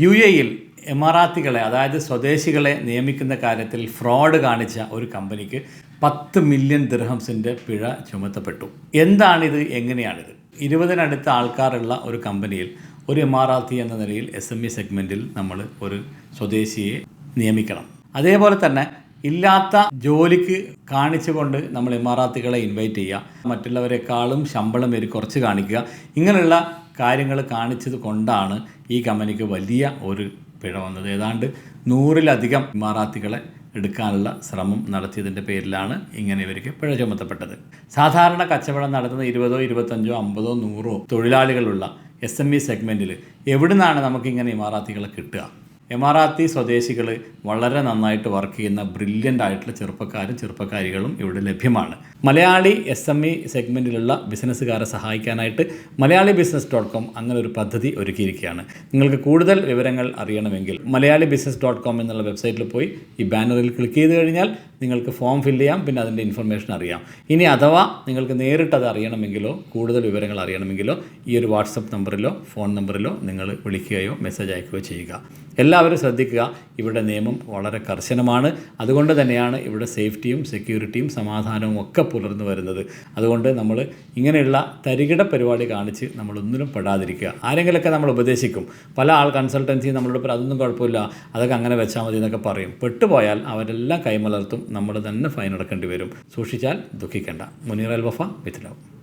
U എയിൽ എമറാത്തികളെ അതായത് സ്വദേശികളെ നിയമിക്കുന്ന കാര്യത്തിൽ ഫ്രോഡ് കാണിച്ച ഒരു കമ്പനിക്ക് പത്ത് മില്യൺ ദിർഹംസിന്റെ പിഴ ചുമത്തപ്പെട്ടു. എന്താണിത്? എങ്ങനെയാണിത്? ഇരുപതിനടുത്ത ആൾക്കാരുള്ള ഒരു കമ്പനിയിൽ ഒരു എമറാത്തി എന്ന നിലയിൽ എസ് എം ഇ സെഗ്മെന്റിൽ നമ്മൾ ഒരു സ്വദേശിയെ നിയമിക്കണം. അതേപോലെ തന്നെ ഇല്ലാത്ത ജോലിക്ക് കാണിച്ചുകൊണ്ട് നമ്മൾ ഇമാറാത്തികളെ ഇൻവൈറ്റ് ചെയ്യുക. മറ്റുള്ളവരെക്കാളും ശമ്പളം വരി കുറച്ച് കാണിക്കുക. ഇങ്ങനെയുള്ള കാര്യങ്ങൾ കാണിച്ചത് കൊണ്ടാണ് ഈ കമ്പനിക്ക് വലിയ ഒരു പിഴ വന്നത്. ഏതാണ്ട് നൂറിലധികം ഇമാറാത്തികളെ എടുക്കാനുള്ള ശ്രമം നടത്തിയതിന്റെ പേരിലാണ് ഇങ്ങനെ ഇവർക്ക് പിഴ ചുമത്തപ്പെട്ടത്. സാധാരണ കച്ചവടം നടത്തുന്ന ഇരുപതോ ഇരുപത്തഞ്ചോ അമ്പതോ നൂറോ തൊഴിലാളികളുള്ള എസ് എം ഇ സെഗ്മെന്റിൽ എവിടുന്നാണ് നമുക്കിങ്ങനെ ഇമാറാത്തികളെ കിട്ടുക? എമാറാത്തി സ്വദേശികൾ വളരെ നന്നായിട്ട് വർക്ക് ചെയ്യുന്ന ബ്രില്യന്റ് ആയിട്ടുള്ള ചെറുപ്പക്കാരും ചെറുപ്പക്കാരികളും ഇവിടെ ലഭ്യമാണ്. മലയാളി എസ് എം ഇ സെഗ്മെന്റിലുള്ള ബിസിനസ്സുകാരെ സഹായിക്കാനായിട്ട് മലയാളി ബിസിനസ് ഡോട്ട് കോം അങ്ങനെ ഒരു പദ്ധതി ഒരുക്കിയിരിക്കുകയാണ്. നിങ്ങൾക്ക് കൂടുതൽ വിവരങ്ങൾ അറിയണമെങ്കിൽ മലയാളി ബിസിനസ് ഡോട്ട് കോം എന്നുള്ള വെബ്സൈറ്റിൽ പോയി ഈ ബാനറിൽ ക്ലിക്ക് ചെയ്ത് കഴിഞ്ഞാൽ നിങ്ങൾക്ക് ഫോം ഫില്ല് ചെയ്യാം പിന്നെ അതിന്റെ ഇൻഫർമേഷൻ അറിയാം. ഇനി അഥവാ നിങ്ങൾക്ക് നേരിട്ട് അത് അറിയണമെങ്കിലോ കൂടുതൽ വിവരങ്ങൾ അറിയണമെങ്കിലോ ഈ ഒരു വാട്സപ്പ് നമ്പറിലോ ഫോൺ നമ്പറിലോ നിങ്ങൾ വിളിക്കുകയോ മെസ്സേജ് അയക്കുകയോ ചെയ്യുക. എല്ലാവരും ശ്രദ്ധിക്കുക ഇവിടെ നിയമം വളരെ കർശനമാണ്. അതുകൊണ്ട് തന്നെയാണ് ഇവിടെ സേഫ്റ്റിയും സെക്യൂരിറ്റിയും സമാധാനവും ഒക്കെ പുലർന്നു വരുന്നത്. അതുകൊണ്ട് നമ്മൾ ഇങ്ങനെയുള്ള തരികിട പരിപാടി കാണിച്ച് നമ്മളൊന്നിനും പെടാതിരിക്കുക. ആരെങ്കിലുമൊക്കെ നമ്മൾ ഉപദേശിക്കും. പല ആൾ കൺസൾട്ടൻസി നമ്മളോട് അതൊന്നും കുഴപ്പമില്ല. അതൊക്കെ അങ്ങനെ വെച്ചാൽ മതി എന്നൊക്കെ പറയും. പെട്ടുപോയാൽ അവരെല്ലാം കൈമലർത്തും നമ്മൾ തന്നെ ഫൈൻ അടക്കേണ്ടി വരും. സൂക്ഷിച്ചാൽ ദുഃഖിക്കേണ്ട. Muneer Al Wafa with love.